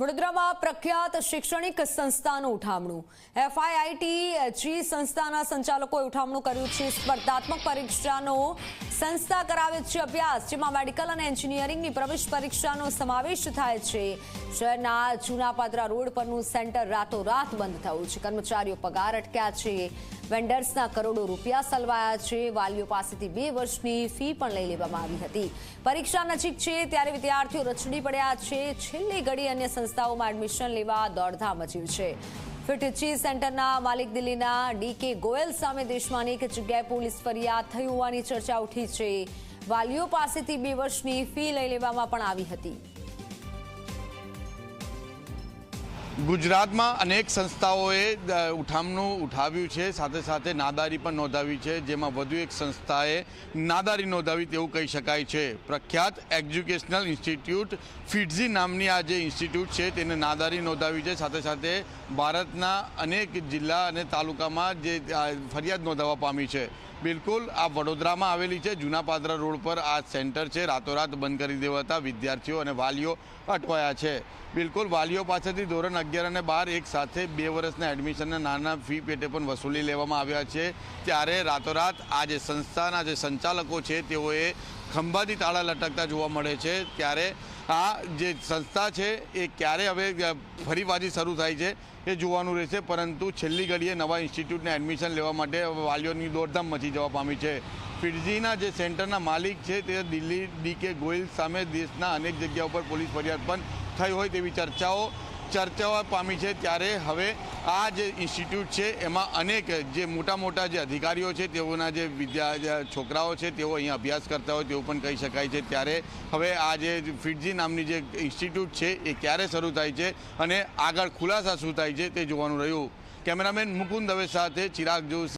વડોદરામાં પ્રખ્યાત શૈક્ષણિક સંસ્થાનું ઉઠામણું. એફઆઈઆઈટી જી સંસ્થાના સંચાલકોએ ઉઠામણું કર્યું છે. સ્પર્ધાત્મક પરીક્ષાનો સંસ્થા કરાવે છે અભ્યાસ, જેમાં મેડિકલ અને એન્જિનિયરિંગની પ્રવેશ પરીક્ષાનો સમાવેશ થાય છે. શહેરના જૂનાપાદરા રોડ પરનું સેન્ટર રાતોરાત બંધ થયું છે. કર્મચારીઓ પગાર અટક્યા છે. વેન્ડર્સના કરોડો રૂપિયા સલવાયા છે. વાલીઓ પાસેથી બે વર્ષની ફી પણ લઈ લેવામાં આવી હતી. પરીક્ષા નજીક છે, ત્યારે વિદ્યાર્થીઓ રચડી પડ્યા છે. છેલ્લી ઘડી અન્ય સંસ્થાઓમાં એડમિશન લેવા દોડધામ મચ્યું છે. ફિટચી સેન્ટરના માલિક દિલ્હીના ડીકે ગોયલ સામે દેશમાં અનેક જગ્યાએ પોલીસ ફરિયાદ થઈ હોવાની ચર્ચા ઉઠી છે. વાલીઓ પાસેથી બે વર્ષની ફી લઈ લેવામાં પણ આવી હતી. ગુજરાતમાં અનેક સંસ્થાઓએ ઉઠામનું ઉઠાવ્યું છે. સાથે સાથે નાદારી પણ નોંધાવી છે, જેમાં વધુ એક સંસ્થાએ નાદારી નોંધાવી તેવું કહી શકાય છે. પ્રખ્યાત એજ્યુકેશનલ ઇન્સ્ટિટ્યૂટ ફિટઝી નામની આ જે ઇન્સ્ટિટ્યૂટ છે, તેને નાદારી નોંધાવી છે. સાથે સાથે ભારતના અનેક જિલ્લા અને તાલુકામાં જે ફરિયાદ નોંધાવવા પામી છે. બિલકુલ આ વડોદરામાં આવેલી છે. જૂના પાદરા રોડ પર આ સેન્ટર છે. રાતોરાત બંધ કરી દેવાતા વિદ્યાર્થીઓ અને વાલીઓ અટવાયા છે. બિલકુલ વાલીઓ પાસેથી ધોરણ અગિયાર અને બાર એક સાથે બે વર્ષના એડમિશનના નાના ફી પેટે પણ વસૂલી લેવામાં આવ્યા છે. ત્યારે રાતોરાત આ જે સંસ્થાના જે સંચાલકો છે, તેઓએ ખંભાથી તાળા લટકતા જોવા મળે છે. ત્યારે આ જે સંસ્થા છે, એ ક્યારે હવે ફરી પાછી શરૂ થાય છે, એ જોવાનું રહેશે. પરંતુ છેલ્લી ઘડીએ નવા ઇન્સ્ટિટ્યૂટને એડમિશન લેવા માટે વાલીઓની દોડધામ મચી જવા પામી છે. ફિરજીના જે સેન્ટરના માલિક છે, તે દિલ્હી ડીકે ગોયલ સામે દેશના અનેક જગ્યા ઉપર પોલીસ ફરિયાદ પણ થઈ હોય તેવી ચર્ચાઓ ચર્ચાઓ પામી છે ત્યારે હવે આ જે ઇન્સ્ટિટ્યૂટ છે, એમાં અનેક જે મોટા મોટા જે અધિકારીઓ છે, તેઓના જે વિદ્યા છોકરાઓ છે, તેઓ અહીંયા અભ્યાસ કરતા હોય તેવું પણ કહી શકાય છે. ત્યારે હવે આ જે ફિટજી નામની જે ઇન્સ્ટિટ્યૂટ છે, એ ક્યારે શરૂ થાય છે અને આગળ ખુલાસા શું થાય છે તે જોવાનું રહ્યું. કેમેરામેન મુકુંદ દવે સાથે ચિરાગ જોશી